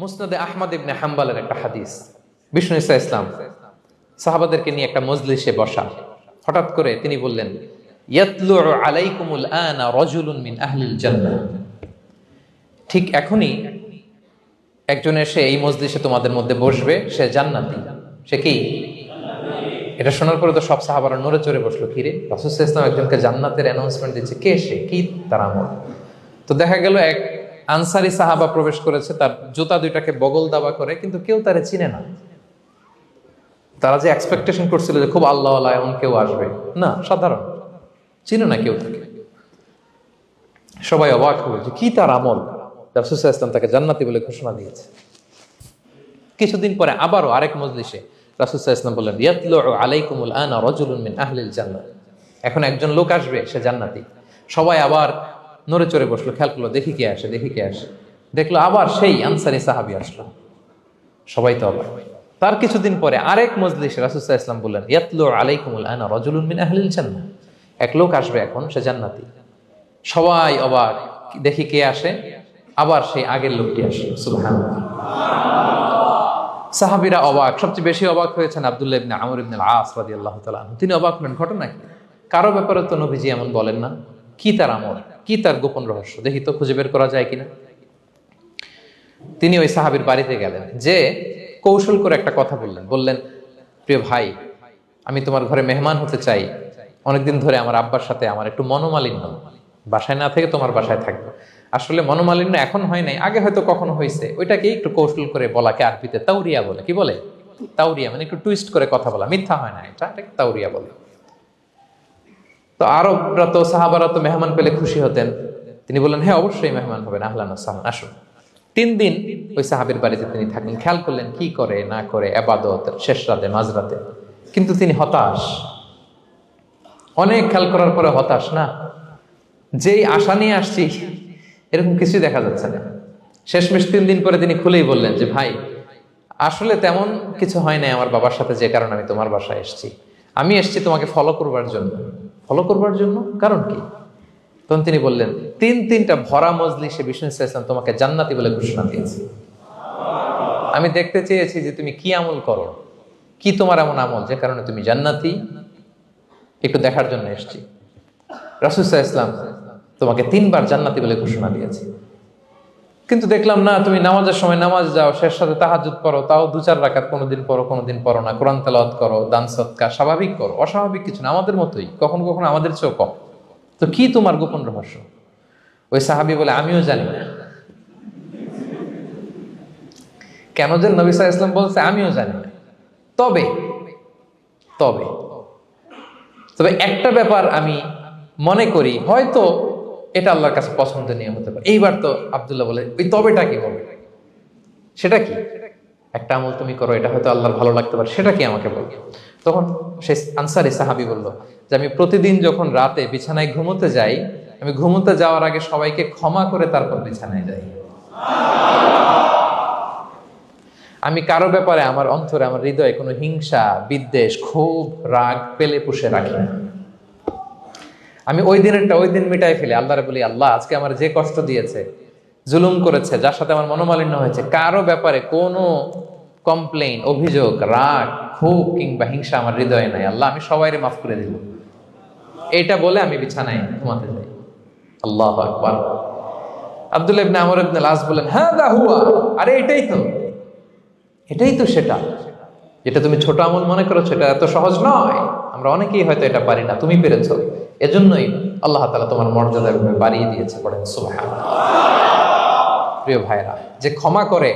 মুসনাদে আহমদ ইবনে হাম্বালের একটা হাদিস। বিষ্ণু ইসা ইসলাম সাহাবাদেরকে নিয়ে একটা মজলিসে বসা। হঠাৎ করে তিনি বললেন আলাইকুমুল আনা রজুলুন মিন ঠিক এখনই একজন এসে এই মজলিসে তোমাদের মধ্যে বসবে, সে জান্নাতি। সে কি? এটা শোনার পরে তো সব সাহাবারা নড়ে চড়ে বসল কিরে রাসুল ইসলাম একজনকে জান্নাতের অ্যানাউন্সমেন্ট দিচ্ছে। কে সে? কি তার আমল? তো দেখা গেল এক আনসারি সাহাবা প্রবেশ করেছে, তার জুতা দুইটাকে বগল দাবা করে, কিন্তু কেউ তারে চিনে না। তারা যে এক্সপেকটেশন করছিল যে খুব আল্লাহ আল্লাহ, এমন কেউ আসবে। না, সাধারণ। চিনে না কেউ তাকে। সবাই অবাক হবে যে কি তার আমল? রাসুল ইসলাম তাকে জান্নাতি বলে ঘোষণা দিয়েছে। কিছুদিন পরে আবারও আরেক মজলিসে রাসুল ইসলাম বললেন ইয়াতলু আলাইকুমুল আনা রজুলুন মিন আহলিল জান্নাত এখন একজন লোক আসবে, সে জান্নাতি। সবাই আবার নড়ে চড়ে বসল, খেয়াল করল, দেখি কে আসে, দেখি কে আসে। দেখল আবার সেই আনসারি সাহাবি আসলো। সবাই তো অবাক। তার কিছুদিন পরে আরেক মজলিসে রাসুসাহ ইসলাম বললেন, ইয়াতলু আলাইকুমুল আনা রজুলুন মিন আহলিল জান্নাহ। এক লোক আসবে এখন, সে জান্নাতি। সবাই অবাক, দেখি কে আসে। আবার সেই আগের লোকটি আসে সুবহানাল্লাহ। সাহাবিরা অবাক, সবচেয়ে বেশি অবাক হয়েছেন আব্দুল্লাহ ইবনে আমর ইবনে আস রাদিয়াল্লাহু তাআলা তিনি অবাক হলেন, ঘটনা কি? কারও ব্যাপারে তো নবীজি এমন বলেন না। কি তার আমল? কি তার গোপন রহস্য? দেখি তো খুঁজে বের করা যায় কিনা। তিনি ওই সাহাবীর বাড়িতে গেলেন, যে কৌশল করে একটা কথা বললেন। বললেন, প্রিয় ভাই, আমি তোমার ঘরে মেহমান হতে চাই। অনেকদিন ধরে আমার আব্বার সাথে আমার একটু মনোমালিন্য। বাসায় না থেকে তোমার বাসায় থাকব। আসলে মনোমালিন্য এখন হয় নাই, আগে হয়তো কখনো হয়েছে ওইটাকে একটু কৌশল করে বলাকে আরবিতে তাউরিয়া বলে। কি বলে? তাউরিয়া মানে একটু টুইস্ট করে কথা বলা। মিথ্যা হয় না, এটা তাউরিয়া বলে। তো আরবরা তো, সাহাবারা তো মেহমান পেলে খুশি হতেন। তিনি বললেন হ্যাঁ অবশ্যই মেহমান হবেন, আহলান আসুন। তিন দিন ওই সাহাবের বাড়িতে তিনি থাকলেন খেয়াল করলেন কি করে, না করে, আবাদত, শেষ রাতে মাঝরাতে কিন্তু তিনি হতাশ। অনেক খেয়াল করার পরে হতাশ, না? যেই আশা নিয়ে আসছি, এরকম কিছুই দেখা যাচ্ছে না। শেষমেশ তিন দিন পরে তিনি খুলেই বললেন যে, ভাই, আসলে তেমন কিছু হয় নাই আমার বাবার সাথে, যে কারণে আমি তোমার বাসায় এসেছি। আমি এসেছি তোমাকে ফলো করবার জন্য। ফলো করবার জন্য? কারণ কি? তখন তিনি বললেন, তিন তিনটা ভরা মজলি সে বিষ্ণু ইসলাম তোমাকে জান্নাতি বলে ঘোষণা দিয়েছে। আমি দেখতে চেয়েছি যে তুমি কি আমল করো? কি তোমার এমন আমল যে কারণে তুমি জান্নাতি? একটু দেখার জন্য এসছি। রাসুসাহ ইসলাম তোমাকে তিনবার জান্নাতি বলে ঘোষণা দিয়েছে। কিন্তু দেখলাম, না, তুমি নামাজের সময় নামাজ যাও, শেষ সাথে তাহাজুদ করো তাও দু চার রাকাত কোনোদিন পড়ো কোনোদিন পড়ো না। কোরআন তেলাওয়াত করো, দান সৎকার, স্বাভাবিক করো, অস্বাভাবিক কিছু না, আমাদের মতোই, কখনো কখনো আমাদের চেয়েও কম। তো কি তোমার গোপন রহস্য? ওই সাহাবি বলে, আমিও জানি না। কেন যে নবী সাহা ইসলাম বলছে, আমিও জানি না। তবে তবে তবে একটা ব্যাপার আমি মনে করি, হয়তো এটা আল্লাহর কাছে পছন্দনীয় হতে পারে। এইবার তো আবদুল্লাহ বলে, ওই তবেটা কি বলবে সেটা কি? একটা আমল তুমি করো, এটা হয়তো আল্লাহর ভালো লাগতে পারে, সেটা কি আমাকে বল? তখন সে আনসারি সাহাবি বলল যে, আমি প্রতিদিন যখন রাতে বিছানায় ঘুমোতে যাই, আমি ঘুমোতে যাওয়ার আগে সবাইকে ক্ষমা করে তারপর বিছানায় যাই। আমি কারও ব্যাপারে আমার অন্তরে, আমার হৃদয়ে কোনো হিংসা, বিদ্বেষ, ক্ষোভ, রাগ পেলে পুষে রাখি না। আমি ওই দিনেরটা ওই দিন মিটাই ফেলি। আল্লাহরে বলি, আল্লাহ, আজকে আমার যে কষ্ট দিয়েছে, জুলুম করেছে, যার সাথে আমার মনোমালিন্য হয়েছে, কারও ব্যাপারে কোনো কমপ্লেন অভিযোগ, রাগ, ক্ষোভ কিংবা হিংসা আমার হৃদয়ে নাই। আল্লাহ, আমি সবাইরে মাফ করে দিব। এটা বলে আমি বিছানায় ঘুমাতে যাই। আল্লাহ আকবার। আব্দুল ইবনে আমর ইবনে লাস বলেন হ্যাঁ দা হুয়া? আরে, এটাই তো। এটাই তো সেটা। যেটা তুমি ছোট আমল মনে করছ এটা এত সহজ নয়। আমরা অনেকেই হয়তো এটা পারি না। তুমি পেরেছ। এজন্যই আল্লাহ তালা তোমার মর্যাদা বাড়িয়ে দিয়েছে পড়েন সুবহান প্রিয় ভাইরা যে ক্ষমা করে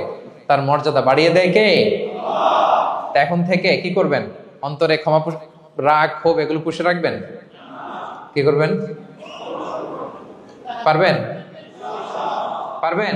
তার মর্যাদা বাড়িয়ে দেয় কে? এখন থেকে কি করবেন? অন্তরে ক্ষমা রাগ, ক্ষোভ এগুলো পুষে রাখবেন? কি করবেন? পারবেন? পারবেন?